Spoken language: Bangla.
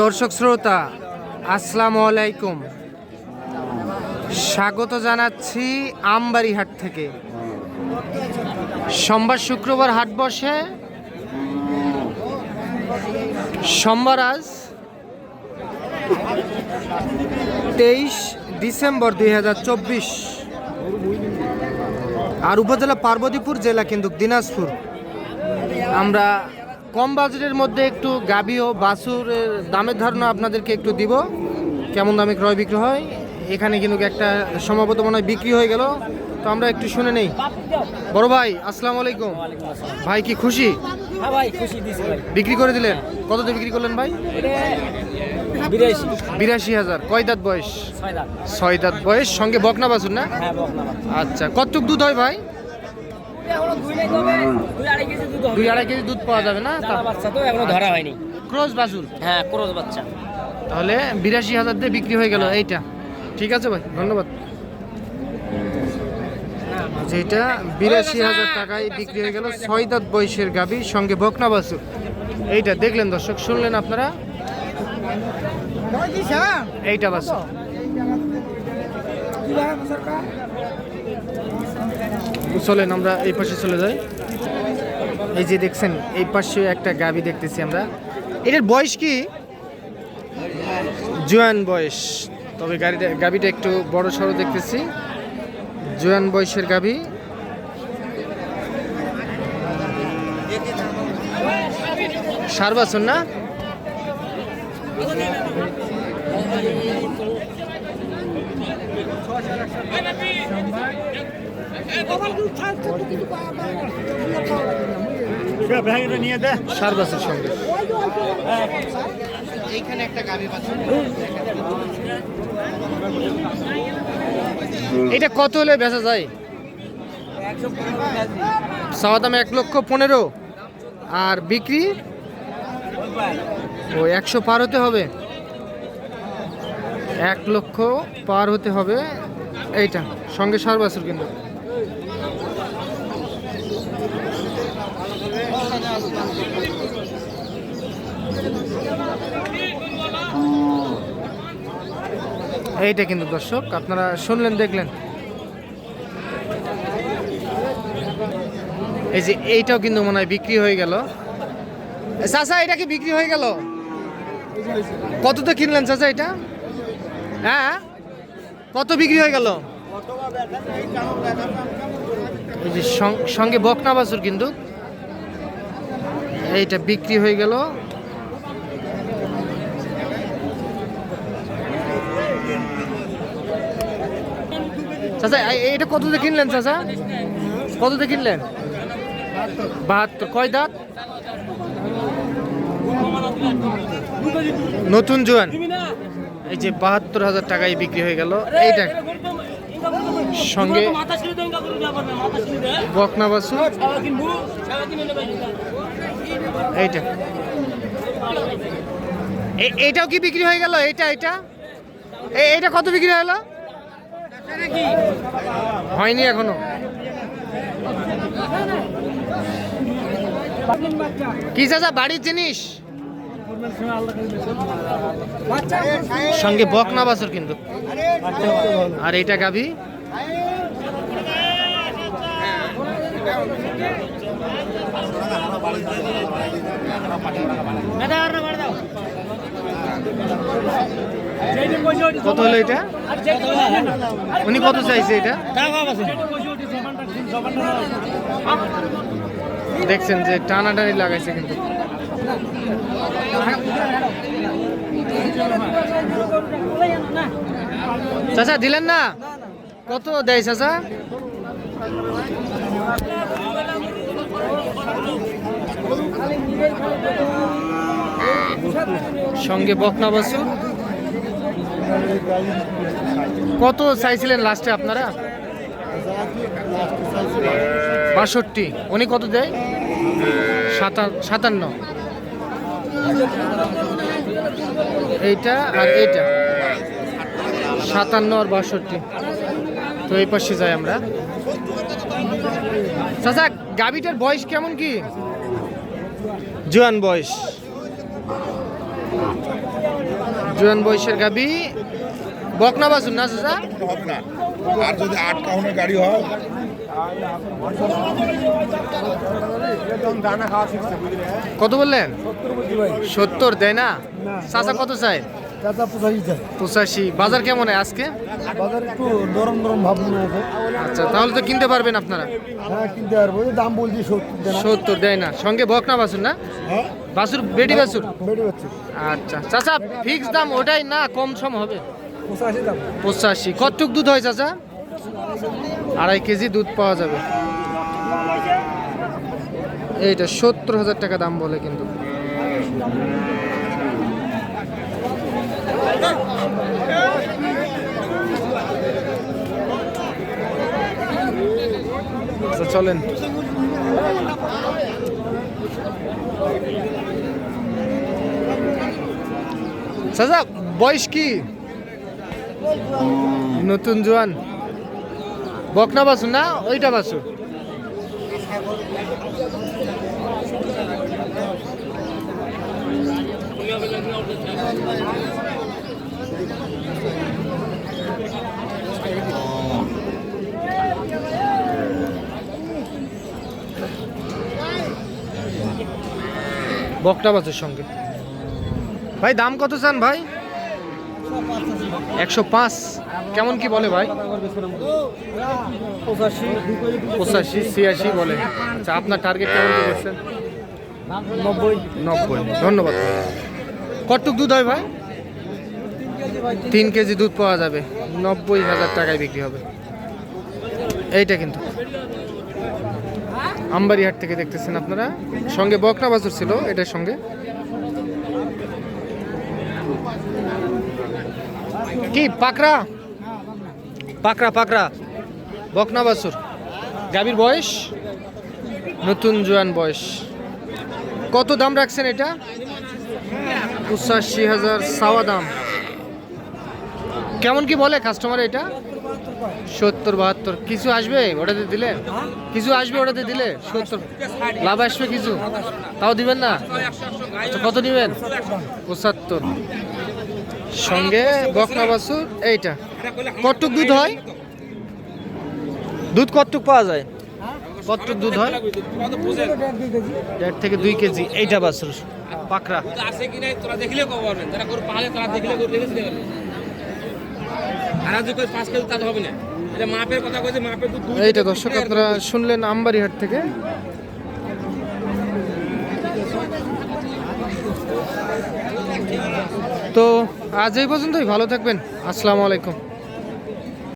দর্শক শ্রোতা, আসসালামু আলাইকুম। স্বাগত জানাচ্ছি আমবাড়িহাট থেকে। সোমবার শুক্রবার হাট বসে। সোমবার আজ তেইশ ডিসেম্বর দুই হাজার চব্বিশ। আর উপজেলা পার্বতীপুর জেলা কিন্তু দিনাজপুর। আমরা কম বাজেটের মধ্যে একটু গাবি ও বাছুরের দামের ধারণা আপনাদেরকে একটু দিব। কেমন দামে ক্রয় বিক্রি হয়? এখানে কিন্তু একটা সম্ভবত মনে হয় বিক্রি হয়ে গেল। তো আমরা একটু শুনে নেই। বড় ভাই আসসালামু আলাইকুম। ভাই কি খুশি? হ্যাঁ বিক্রি করে দিলেন? কততে বিক্রি করলেন ভাই? বিরাশি। হাজার। কয় দাঁত বয়স? ছয় দাঁত। বয়স। সঙ্গে বকনা বাছুর না? হ্যাঁ আচ্ছা কতটুক দুধ হয় ভাই? দুই আড়াই কেজি দুধ পাওয়া যাবে না? বাচ্চা তো এখনও ধরা হয়নি। ক্রস বাছুর হ্যাঁ ক্রোজ বাচ্চা। তাহলে বিরাশি হাজার দিয়ে বিক্রি হয়ে গেল এইটা। ঠিক আছে ভাই ধন্যবাদ। যেটা বিরাশি হাজার টাকায় বিক্রি হয়ে গেল ছয় দাঁত বয়সের গাবি সঙ্গে বকনা বাসু। এইটা দেখলেন দর্শক শুনলেন আপনারা? এইটা বাসু। চলেন আমরা এই পাশে চলে যাই। এই যে দেখছেন, এই পাশে একটা গাবি দেখতেছি আমরা। এটার বয়স কি? জোয়ান বয়স। তবে গাড়িটা, গাবিটা একটু বড় সড়ো দেখতেছি। জোয়ান বয়সের গাবি। সার বাছুর না? এটা কত হলে বেচা যায়? চাওয়া দাম এক লক্ষ পনেরো। আর বিক্রি? ও, একশো পার হতে হবে। এক লক্ষ পার হতে হবে এইটা, সঙ্গে সার বাছুর কিন্তু। এইটা কিন্তু দর্শক, আপনারা শুনলেন, দেখলেন। এই যে এইটাও কিন্তু মনে হয় বিক্রি হয়ে গেল। চাচা, এটা কি বিক্রি হয়ে গেল? কততে কিনলেন চাচা এটা? হ্যাঁ? কত বিক্রি হয়ে গেল? সঙ্গে বকনা বাছুর কিন্তু। এইটা বিক্রি হয়ে গেল। চাচা এটা কততে কিনলেন চাচা? কততে কিনলেন? বাহাত্তর। কয় দাঁত? নতুন জোয়ান। এই যে বাহাত্তর হাজার টাকায় বিক্রি হয়ে গেল। এইটা সঙ্গে বকনা এইটা এইটাও কি বিক্রি হয়ে গেল? এইটা এটা এইটা কত বিক্রি হলো হয়নি এখনও। কি চাচা, বাড়ির জিনিস? সঙ্গে বকনা বাছর কিন্তু। আর এইটা গাভি কত হলো এটা? উনি কত চাইছে এটা? দেখছেন যে টানাটানি লাগাইছে কিন্তু। চাচা, দিলেন না? কত দেয় চাচা? সঙ্গে বকনা বাসু কত চাইছিলেন লাস্টে আপনারা? বাষট্টি। উনি কত দেয়? সাতা- সাতান্ন। এইটা আর এইটা। সাতান্ন আর বাষট্টি। তো এই পাশে যাই আমরা। চাচা গাবিটার বয়স কেমন কি? জোয়ান বয়স। জোয়ান বয়সের গাবি বকনা বাসুন না চাচা? আর যদি আট কাউনের গাড়ি হয় কত বললেন? সত্তর দেয় না? চাচা কত চাই পঁচাশি বাজার কেমন আজকে? বাজার একটু নরম নরম ভাব আচ্ছা তাহলে তো কিনতে পারবেন আপনারা। হ্যাঁ কিনতে পারব। দাম বলছি সত্তর দেয় না? সঙ্গে বকনা বাসুর না? হ্যাঁ। বাসুর বেটি বাসুর আচ্ছা চাচা ফিক্স দাম ওটাই না কম সম হবে? পঁচাশি। কতটুক দুধ হয় চাচা? আড়াই কেজি দুধ পাওয়া যাবে। এইটা সত্তর হাজার টাকা দাম বলে কিন্তু। আচ্ছা, চলেন। চাচা বয়স কি? নতুন জোয়ান। বকনা বাসু না? ওইটা বাসু বকটা বাসুর সঙ্গে। ভাই, দাম কত চান ভাই? একশো পাঁচ। কেমন কি বলে ভাই? পঁচাশি। ছিয়াশি বলে। আচ্ছা আপনার টার্গেট কেমন কি করছেন নব্বই। নব্বই। ধন্যবাদ। কতটুক দুধ হয় ভাই? তিন কেজি দুধ পাওয়া যাবে। নব্বই হাজার টাকায় বিক্রি হবে। এইটা কিন্তু। আমবাড়িহাট থেকে দেখতেছেন আপনারা। সঙ্গে বকনা বাছুর ছিল এটার সঙ্গে। কি পাকড়া? পাকড়া পাকড়া। বকনা বাছুর। গাভীর বয়স? নতুন জোয়ান বয়স। কত দাম রাখছেন এটা? পঁচাশি হাজার সাওয়া দাম। কেমন কি বলে কাস্টমার এটা? সত্তর বাহাত্তর। কিছু আসবে ওটাতে দিলে? কিছু আসবে ওটাতে দিলে? সত্তর। লাভ আসবে কিছু? তাও দিবেন না? আচ্ছা, কত দিবেন পঁচাত্তর। সঙ্গে বকনা বাছুর এইটা। কতটুক দুধ হয়? দুধ কতটুক পাওয়া যায়? কতটুক দুধ হয়? দেড় থেকে দুই কেজি, এইটা বাছুর, পাকড়া। আছে কি নাই তোরা দেখলে যারা করে পালে তারা দেখলে করে আর আজ কই পাঁচ কেজি তাতে হবে না এটা মাপের কথা কইছে মাপের দুধ এইটা দর্শক, আপনারা শুনলেন আমবাড়িহাট থেকে। তো আজ এই পর্যন্তই, ভালো থাকবেন। আসসালামু আলাইকুম।